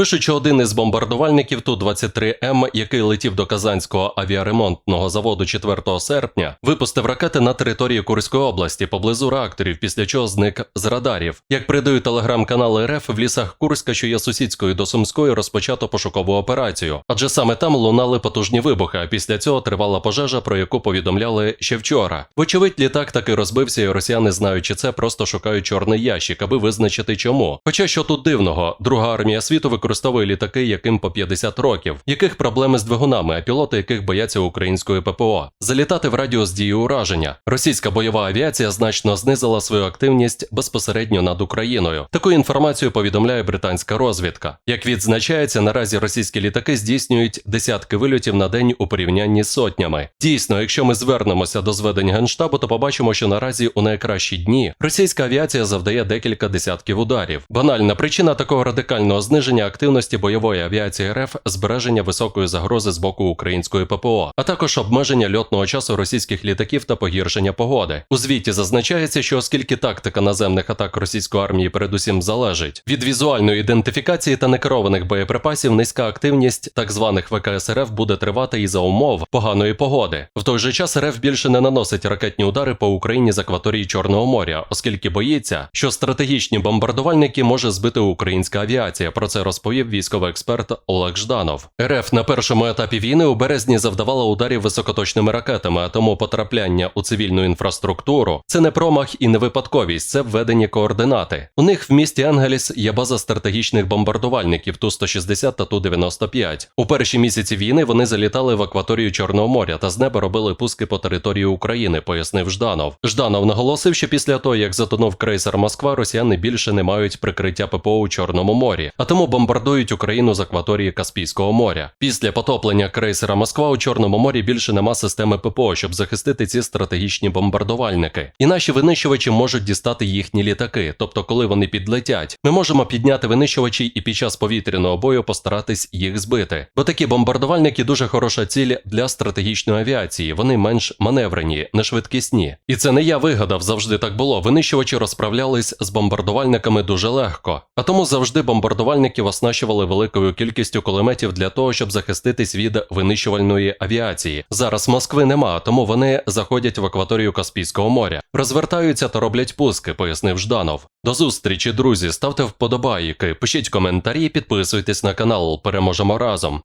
Пишуть, що один із бомбардувальників Ту-23М, який летів до Казанського авіаремонтного заводу 4 серпня, випустив ракети на території Курської області поблизу реакторів, після чого зник з радарів. Як передають телеграм-канали РФ, в лісах Курська, що є сусідською до Сумської, розпочато пошукову операцію. Адже саме там лунали потужні вибухи, а після цього тривала пожежа, про яку повідомляли ще вчора. Вочевидь, літак таки розбився, і росіяни, знаючи це, просто шукають чорний ящик, аби визначити чому. Хоча що тут дивного, друга армія світу використовує літаки, яким по 50 років, яких проблеми з двигунами, а пілоти яких бояться української ППО. Залітати в радіус дії ураження. Російська бойова авіація значно знизила свою активність безпосередньо над Україною. Таку інформацію повідомляє британська розвідка. Як відзначається, наразі російські літаки здійснюють десятки вильотів на день у порівнянні з сотнями. Дійсно, якщо ми звернемося до зведень генштабу, то побачимо, що наразі у найкращі дні російська авіація завдає декілька десятків ударів. Банальна причина такого радикального зниження активності бойової авіації РФ збереження високої загрози з боку української ППО, а також обмеження льотного часу російських літаків та погіршення погоди. У звіті зазначається, що оскільки тактика наземних атак російської армії передусім залежить від візуальної ідентифікації та некерованих боєприпасів, низька активність так званих ВКС РФ буде тривати і за умов поганої погоди. В той же час РФ більше не наносить ракетні удари по Україні з акваторії Чорного моря, оскільки боїться, що стратегічні бомбардувальники може збити українська авіація. Про це розповів військовий експерт Олег Жданов. РФ на першому етапі війни у березні завдавала ударів високоточними ракетами, а тому потрапляння у цивільну інфраструктуру це не промах і не випадковість, це введені координати. У них в місті Ангеліс є база стратегічних бомбардувальників Ту-160 та Ту-95. У перші місяці війни вони залітали в акваторію Чорного моря та з неба робили пуски по території України, пояснив Жданов. Жданов наголосив, що після того, як затонув крейсер Москва, росіяни більше не мають прикриття ППО у Чорному морі, а тому бомбардують Україну з акваторії Каспійського моря. Після потоплення крейсера Москва у Чорному морі більше нема системи ППО, щоб захистити ці стратегічні бомбардувальники. І наші винищувачі можуть дістати їхні літаки. Тобто, коли вони підлетять, ми можемо підняти винищувачі і під час повітряного бою постаратись їх збити. Бо такі бомбардувальники дуже хороша ціль для стратегічної авіації. Вони менш маневрені, не швидкісні. І це не я вигадав, завжди так було. Винищувачі розправлялись з бомбардувальниками дуже легко. А тому завжди бомбардувальників оснащували великою кількістю кулеметів для того, щоб захиститись від винищувальної авіації. Зараз Москви нема, тому вони заходять в акваторію Каспійського моря, розвертаються та роблять пуски, пояснив Жданов. До зустрічі, друзі, ставте вподобайки, пишіть коментарі, підписуйтесь на канал. Переможемо разом.